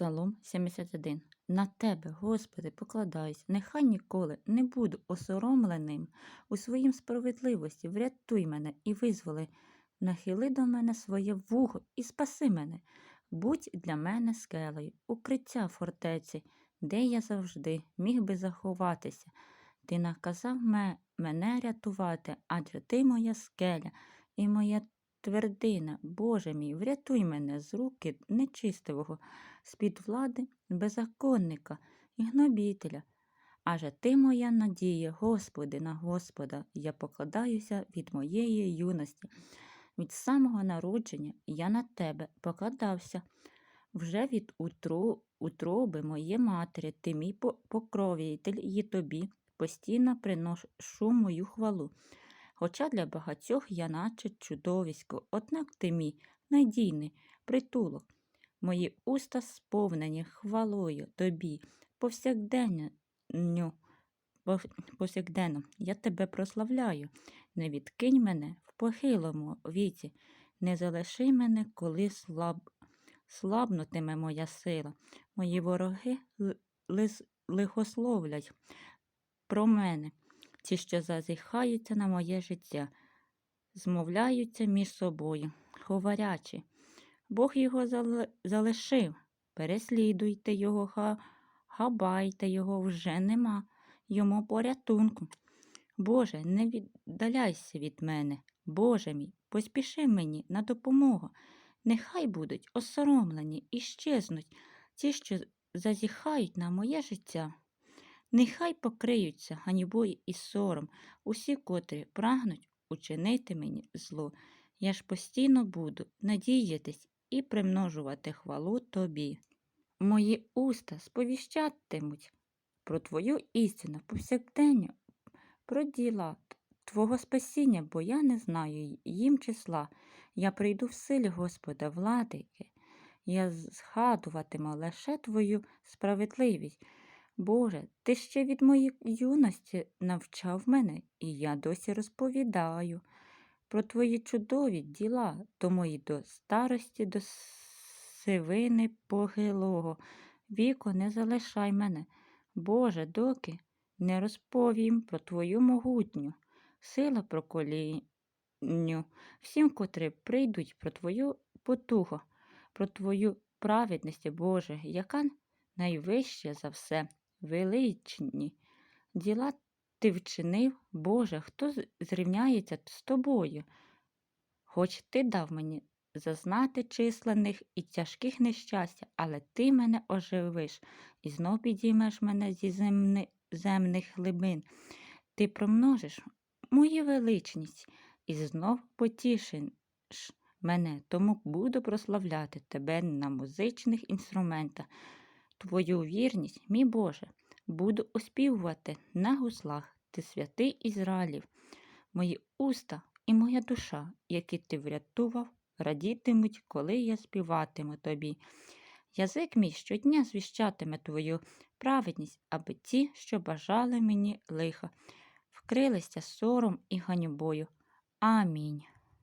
Псалом 71. На тебе, Господи, покладаюсь, нехай ніколи не буду осоромленим у своїм справедливості. Врятуй мене і визволи. Нахили до мене своє вухо і спаси мене. Будь для мене скелею, укриття фортеці, де я завжди міг би заховатися. Ти наказав мене рятувати, адже ти моя скеля і моя твердина. Боже мій, врятуй мене з руки нечистивого, з-під влади беззаконника і гнобітеля. Аже ти моя надія, Господи, на Господа, я покладаюся від моєї юності. Від самого народження я на тебе покладався. Вже від утру, утроби моє матері, ти мій по- покровитель, і тобі постійно приношу мою хвалу. Хоча для багатьох я наче чудовисько, однак ти мій надійний притулок. Мої уста сповнені хвалою тобі, повсякденно, повсякденно я тебе прославляю. Не відкинь мене в похилому віці, не залиши мене, коли слаб, слабнутиме моя сила. Мої вороги лихословлять про мене, ті, що зазіхаються на моє життя, змовляються між собою, говорячи. Бог його зали- залишив, переслідуйте його, га- габайте його, вже нема йому порятунку. Боже, не віддаляйся від мене, Боже мій, поспіши мені на допомогу. Нехай будуть осоромлені і щезнуть ті, що зазіхають на моє життя. Нехай покриються ганьбою і сором усі, котрі прагнуть учинити мені зло. Я ж постійно буду надіятись і примножувати хвалу тобі. Мої уста сповіщатимуть про твою істину повсякдення, про діла Твого спасіння, бо я не знаю їм числа. Я прийду в силі Господа, владики. Я згадуватиму лише Твою справедливість. Боже, ти ще від моєї юності навчав мене, і я досі розповідаю про твої чудові діла, тому й до старості, до сивини похилого віку не залишай мене. Боже, доки не розповім про твою могутню, сила проколінню, всім, котрі прийдуть про твою потугу, про твою праведність, Боже, яка найвища за все, величні. Діла ти вчинив, Боже, хто зрівняється з тобою? Хоч ти дав мені зазнати численних і тяжких нещастя, але ти мене оживиш і знов підіймеш мене зі земни, земних глибин. Ти промножиш мою величність і знов потішиш мене, тому буду прославляти тебе на музичних інструментах. Твою вірність, мій Боже, буду оспівувати на гуслах, ти святий Ізраїлів, мої уста і моя душа, які ти врятував, радітимуть, коли я співатиму тобі. Язик мій щодня звіщатиме твою праведність, аби ті, що бажали мені лиха, вкрилися сором і ганьбою. Амінь.